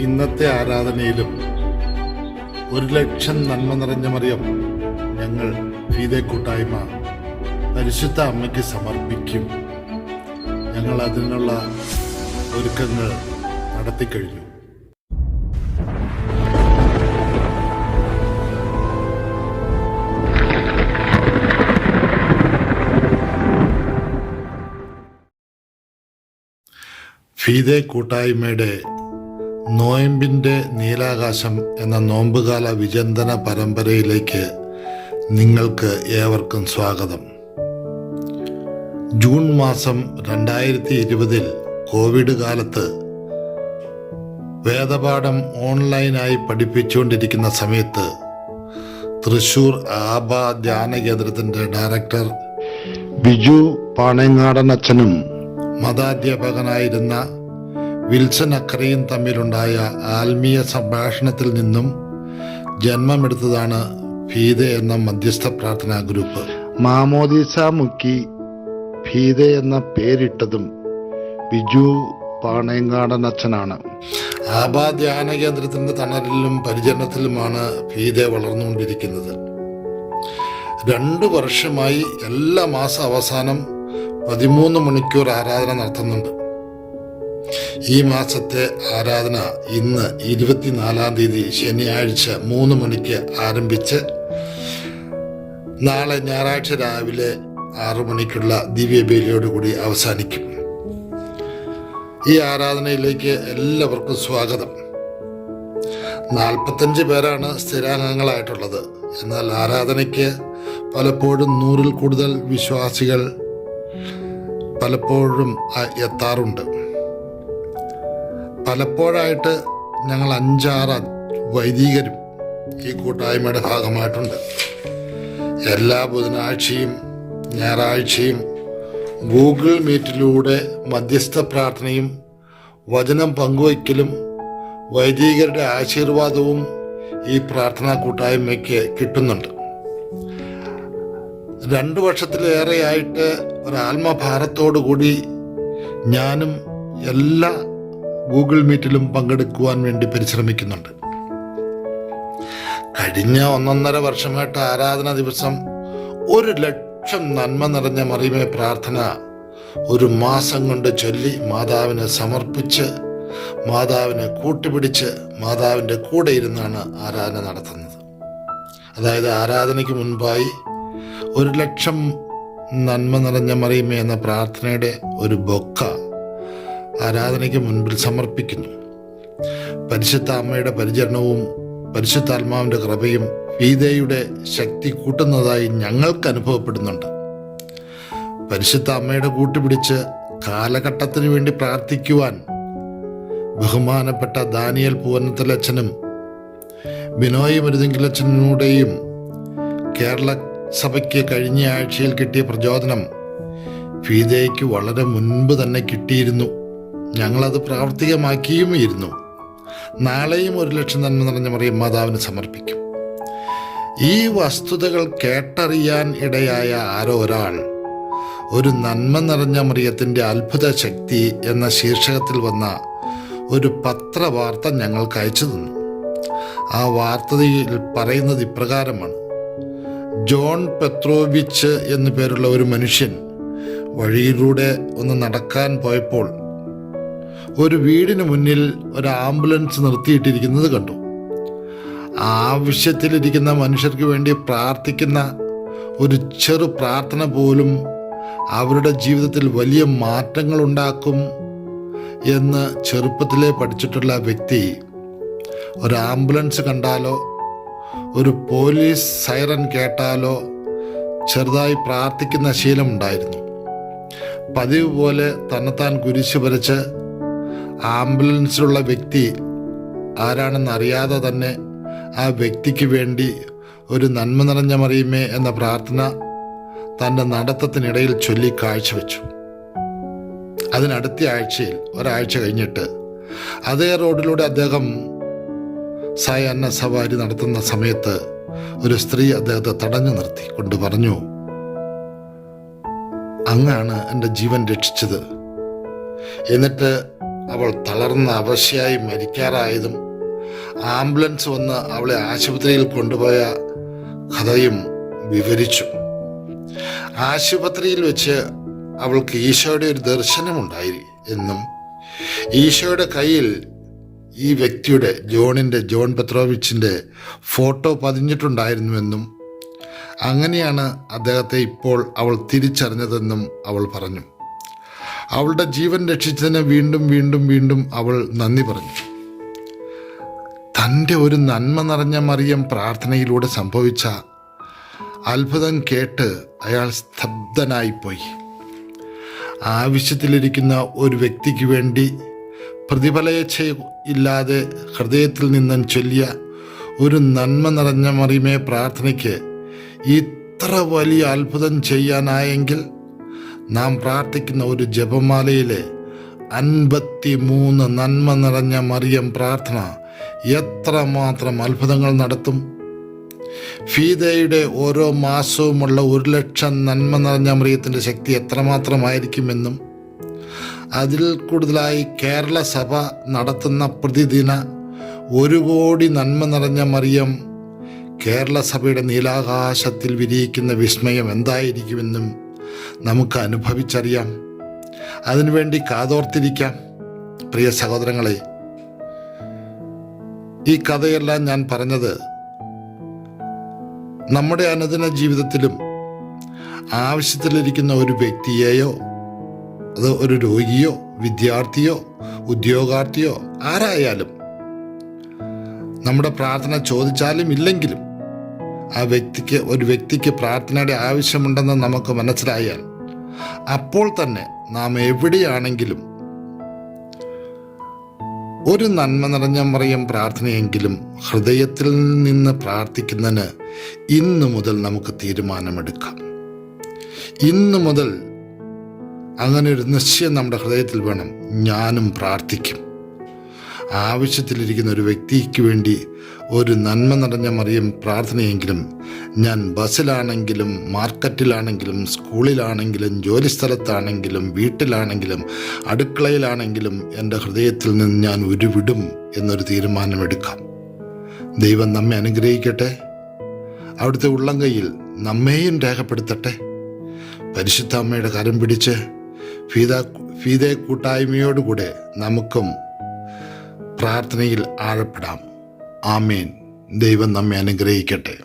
ഇന്നത്തെ ആരാധനയിലും ഒരു ലക്ഷം നന്മ നിറഞ്ഞ മറിയം ഞങ്ങൾ ഫീതെ കൂട്ടായ്മ പരിശുദ്ധ അമ്മയ്ക്ക് സമർപ്പിക്കും. ഞങ്ങൾ അതിനുള്ള ഒരുക്കങ്ങൾ നടത്തിക്കഴിഞ്ഞു ഫീതെ കൂട്ടായ്മയുടെ നോയമ്പിന്റെ നീലാകാശം എന്ന നോമ്പുകാല വിചന്തന പരമ്പരയിലേക്ക് നിങ്ങൾക്ക് ഏവർക്കും സ്വാഗതം. ജൂൺ മാസം രണ്ടായിരത്തി ഇരുപതിൽ കോവിഡ് കാലത്ത് വേദപാഠം ഓൺലൈനായി പഠിപ്പിച്ചുകൊണ്ടിരിക്കുന്ന സമയത്ത് തൃശൂർ ആബ ധ്യാന കേന്ദ്രത്തിന്റെ ഡയറക്ടർ ബിജു പാണങ്ങാടൻ അച്ഛനും മതാധ്യാപകനായിരുന്ന വിൽസൺ അക്രയും തമ്മിലുണ്ടായ ആത്മീയ സംഭാഷണത്തിൽ നിന്നും ജന്മമെടുത്തതാണ് ഫീത എന്ന മധ്യസ്ഥ പ്രാർത്ഥനാ ഗ്രൂപ്പ്. മാമോദിസ മുക്കി ഫീത എന്ന പേരിട്ടതും ബിജു പാണയങ്കാടൻ അച്ഛനാണ്. ആബാ ധ്യാന കേന്ദ്രത്തിന്റെ തണലിലും പരിചരണത്തിലുമാണ് ഫീത വളർന്നുകൊണ്ടിരിക്കുന്നത്. രണ്ടു വർഷമായി എല്ലാ മാസ അവസാനം പതിമൂന്ന് മണിക്കൂർ ആരാധന നടത്തുന്നുണ്ട്. ഈ മാസത്തെ ആരാധന ഇന്ന് ഇരുപത്തിനാലാം തീയതി ശനിയാഴ്ച മൂന്ന് മണിക്ക് ആരംഭിച്ച് നാളെ ഞായറാഴ്ച രാവിലെ ആറു മണിക്കുള്ള ദിവ്യബലിയോടുകൂടി അവസാനിക്കും. ഈ ആരാധനയിലേക്ക് എല്ലാവർക്കും സ്വാഗതം. നാൽപ്പത്തഞ്ച് പേരാണ് സ്ഥിരാംഗങ്ങളായിട്ടുള്ളത്. എന്നാൽ ആരാധനയ്ക്ക് പലപ്പോഴും നൂറിൽ കൂടുതൽ വിശ്വാസികൾ പലപ്പോഴും എത്താറുണ്ട്. പലപ്പോഴായിട്ട് ഞങ്ങൾ അഞ്ചാറ് വൈദികരും ഈ കൂട്ടായ്മയുടെ ഭാഗമായിട്ടുണ്ട്. എല്ലാ ബുധനാഴ്ചയും ഞായറാഴ്ചയും ഗൂഗിൾ മീറ്റിലൂടെ മധ്യസ്ഥ പ്രാർത്ഥനയും വചനം പങ്കുവയ്ക്കലും വൈദികരുടെ ആശീർവാദവും ഈ പ്രാർത്ഥനാ കൂട്ടായ്മയ്ക്ക് കിട്ടുന്നുണ്ട്. രണ്ടു വർഷത്തിലേറെയായിട്ട് ഒരാത്മഭാരത്തോടു കൂടി ഞാനും എല്ലാ ഗൂഗിൾ മീറ്റിലും പങ്കെടുക്കുവാൻ വേണ്ടി പരിശ്രമിക്കുന്നുണ്ട്. കഴിഞ്ഞ ഒന്നൊന്നര വർഷമായിട്ട് ആരാധന ദിവസം ഒരു ലക്ഷം നന്മ നിറഞ്ഞ മറിയമേ പ്രാർത്ഥന ഒരു മാസം കൊണ്ട് ചൊല്ലി മാതാവിനെ സമർപ്പിച്ച് മാതാവിനെ കൂട്ടിപിടിച്ച് മാതാവിന്റെ കൂടെ ഇരുന്നാണ് ആരാധന നടത്തുന്നത്. അതായത് ആരാധനയ്ക്ക് മുൻപായി ഒരു ലക്ഷം നന്മ നിറഞ്ഞ മറിയമേ എന്ന പ്രാർത്ഥനയുടെ ഒരു ബൊക്ക ആരാധനയ്ക്ക് മുൻപിൽ സമർപ്പിക്കുന്നു. പരിശുദ്ധ അമ്മയുടെ പരിചരണവും പരിശുദ്ധാത്മാവിന്റെ കൃപയും ഗീതയുടെ ശക്തി കൂട്ടുന്നതായി ഞങ്ങൾക്ക് അനുഭവപ്പെടുന്നുണ്ട്. പരിശുദ്ധ അമ്മയുടെ കൂട്ടുപിടിച്ച് കാലഘട്ടത്തിന് വേണ്ടി പ്രാർത്ഥിക്കുവാൻ ബഹുമാനപ്പെട്ട ദാനിയൽ പൂവനത്തലച്ഛനും ബിനോയ് മരുതെങ്കിലച്ഛനൂടെയും കേരള സഭയ്ക്ക് കഴിഞ്ഞ ആഴ്ചയിൽ കിട്ടിയ പ്രചോദനം ഫീതയ്ക്ക് വളരെ മുൻപ് തന്നെ കിട്ടിയിരുന്നു. ഞങ്ങളത് പ്രാവർത്തികമാക്കിയുമിരുന്നു നാളെയും ഒരു ലക്ഷം നന്മ നിറഞ്ഞ മറിയം മാതാവിന് സമർപ്പിക്കും. ഈ വസ്തുതകൾ കേട്ടറിയാൻ ഇടയായ ആരോ ഒരാൾ ഒരു നന്മ നിറഞ്ഞ മറിയത്തിന്റെ അത്ഭുത ശക്തി എന്ന ശീർഷകത്തിൽ വന്ന ഒരു പത്രവാർത്ത ഞങ്ങൾക്ക് അയച്ചു തന്നു. ആ വാർത്തയിൽ പറയുന്നത് ഇപ്രകാരമാണ്. ജോൺ പെത്രോവിച്ച് എന്നു പേരുള്ള ഒരു മനുഷ്യൻ വഴിയിലൂടെ ഒന്ന് നടക്കാൻ പോയപ്പോൾ ഒരു വീടിന് മുന്നിൽ ഒരു ആംബുലൻസ് നിർത്തിയിട്ടിരിക്കുന്നത് കണ്ടു. ആവശ്യത്തിലിരിക്കുന്ന മനുഷ്യർക്ക് വേണ്ടി പ്രാർത്ഥിക്കുന്ന ഒരു ചെറു പ്രാർത്ഥന പോലും അവരുടെ ജീവിതത്തിൽ വലിയ മാറ്റങ്ങൾ ഉണ്ടാക്കും എന്ന് ചെറുപ്പത്തിലേ പഠിച്ചിട്ടുള്ള വ്യക്തി ഒരു ആംബുലൻസ് കണ്ടാലോ ഒരു പോലീസ് സൈറൻ കേട്ടാലോ ചെറുതായി പ്രാർത്ഥിക്കുന്ന ശീലമുണ്ടായിരുന്നു. പതിവ് പോലെ തന്നെത്താൻ കുരിശ് വരച്ച് ആംബുലൻസിലുള്ള വ്യക്തി ആരാണെന്ന് അറിയാതെ തന്നെ ആ വ്യക്തിക്ക് വേണ്ടി ഒരു നന്മ നിറഞ്ഞ മറിയുമേ എന്ന പ്രാർത്ഥന തന്റെ നടത്തത്തിനിടയിൽ ചൊല്ലി കാഴ്ചവെച്ചു. അതിനടുത്ത ആഴ്ചയിൽ ഒരാഴ്ച കഴിഞ്ഞിട്ട് അതേ റോഡിലൂടെ അദ്ദേഹം സായ അന്ന സവാരി നടത്തുന്ന സമയത്ത് ഒരു സ്ത്രീ അദ്ദേഹത്തെ തടഞ്ഞു നിർത്തി കൊണ്ട് പറഞ്ഞു അങ്ങാണ് എന്റെ ജീവൻ രക്ഷിച്ചത്. എന്നിട്ട് അവൾ തളർന്ന അവശയായി മരിക്കാറായതും ആംബുലൻസ് വന്ന് അവളെ ആശുപത്രിയിൽ കൊണ്ടുപോയ കഥയും വിവരിച്ചു. ആശുപത്രിയിൽ വെച്ച് അവൾക്ക് ഈശോയുടെ ഒരു ദർശനമുണ്ടായി എന്നും ഈശോയുടെ കയ്യിൽ ഈ വ്യക്തിയുടെ ജോണിന്റെ ജോൺ പെത്രോവിച്ചിന്റെ ഫോട്ടോ പതിഞ്ഞിട്ടുണ്ടായിരുന്നുവെന്നും അങ്ങനെയാണ് അദ്ദേഹത്തെ ഇപ്പോൾ അവൾ തിരിച്ചറിഞ്ഞതെന്നും അവൾ പറഞ്ഞു. അവളുടെ ജീവൻ രക്ഷിച്ചതിന് വീണ്ടും വീണ്ടും വീണ്ടും അവൾ നന്ദി പറഞ്ഞു. തന്റെ ഒരു നന്മ നിറഞ്ഞ മറിയം പ്രാർത്ഥനയിലൂടെ സംഭവിച്ച അത്ഭുതം കേട്ട് അയാൾ സ്തബ്ധനായിപ്പോയി. ആവശ്യത്തിലിരിക്കുന്ന ഒരു വ്യക്തിക്ക് വേണ്ടി പ്രതിഫലയച്ഛ ഇല്ലാതെ ഹൃദയത്തിൽ നിന്നും ചൊല്ലിയ ഒരു നന്മ നിറഞ്ഞ മറിയമേ പ്രാർത്ഥനയ്ക്ക് ഇത്ര വലിയ അത്ഭുതം ചെയ്യാനായെങ്കിൽ നാം പ്രാർത്ഥിക്കുന്ന ഒരു ജപമാലയിലെ അൻപത്തി മൂന്ന് നന്മ നിറഞ്ഞ മറിയം പ്രാർത്ഥന എത്രമാത്രം അത്ഭുതങ്ങൾ നടത്തും. ഫീതയുടെ ഓരോ മാസവുമുള്ള ഒരു ലക്ഷം നന്മ നിറഞ്ഞ മറിയത്തിന്റെ ശക്തി എത്രമാത്രമായിരിക്കുമെന്നും അതിൽ കൂടുതലായി കേരള സഭ നടത്തുന്ന പ്രതിദിന ഒരു കോടി നന്മ നിറഞ്ഞ മറിയം കേരള സഭയുടെ നീലാകാശത്തിൽ വിരിയിക്കുന്ന വിസ്മയം എന്തായിരിക്കുമെന്നും നമുക്ക് അനുഭവിച്ചറിയാം. അതിനുവേണ്ടി കാതോർത്തിരിക്കാം. പ്രിയ സഹോദരങ്ങളെ ഈ കഥയെല്ലാം ഞാൻ പറഞ്ഞത് നമ്മുടെ അനുദിന ജീവിതത്തിലും ആവശ്യത്തിലിരിക്കുന്ന ഒരു വ്യക്തിയെയോ അത് ഒരു രോഗിയോ വിദ്യാർത്ഥിയോ ഉദ്യോഗാർത്ഥിയോ ആരായാലും നമ്മുടെ പ്രാർത്ഥന ചോദിച്ചാലും ഇല്ലെങ്കിലും ആ വ്യക്തിക്ക് ഒരു വ്യക്തിക്ക് പ്രാർത്ഥനയുടെ ആവശ്യമുണ്ടെന്ന് നമുക്ക് മനസ്സിലായാൽ അപ്പോൾ തന്നെ നാം എവിടെയാണെങ്കിലും ഒരു നന്മ നിറഞ്ഞ മറിയം പ്രാർത്ഥനയെങ്കിലും ഹൃദയത്തിൽ നിന്ന് പ്രാർത്ഥിക്കുന്നതിന് ഇന്നു മുതൽ നമുക്ക് തീരുമാനമെടുക്കാം. ഇന്നു മുതൽ അങ്ങനെ ഒരു നിശ്ചയം നമ്മുടെ ഹൃദയത്തിൽ വേണം. ഞാനും പ്രാർത്ഥിക്കും. ആവശ്യത്തിലിരിക്കുന്ന ഒരു വ്യക്തിക്ക് വേണ്ടി ഒരു നന്മ നിറഞ്ഞ മറിയം പ്രാർത്ഥനയെങ്കിലും ഞാൻ ബസ്സിലാണെങ്കിലും മാർക്കറ്റിലാണെങ്കിലും സ്കൂളിലാണെങ്കിലും ജോലി സ്ഥലത്താണെങ്കിലും വീട്ടിലാണെങ്കിലും അടുക്കളയിലാണെങ്കിലും എന്റെ ഹൃദയത്തിൽ നിന്ന് ഞാൻ ഉരുവിടും എന്നൊരു തീരുമാനമെടുക്കാം. ദൈവം നമ്മെ അനുഗ്രഹിക്കട്ടെ. അവിടുത്തെ ഉള്ളംകൈയിൽ നമ്മെയും രേഖപ്പെടുത്തട്ടെ. പരിശുദ്ധ അമ്മയുടെ കരം പിടിച്ച് ഫീത ഫീതെ കൂട്ടായ്മയോടുകൂടെ നമുക്കും പ്രാർത്ഥനയിൽ ആഴപ്പെടാം. ആമേൻ. ദൈവം നമ്മെ അനുഗ്രഹിക്കട്ടെ.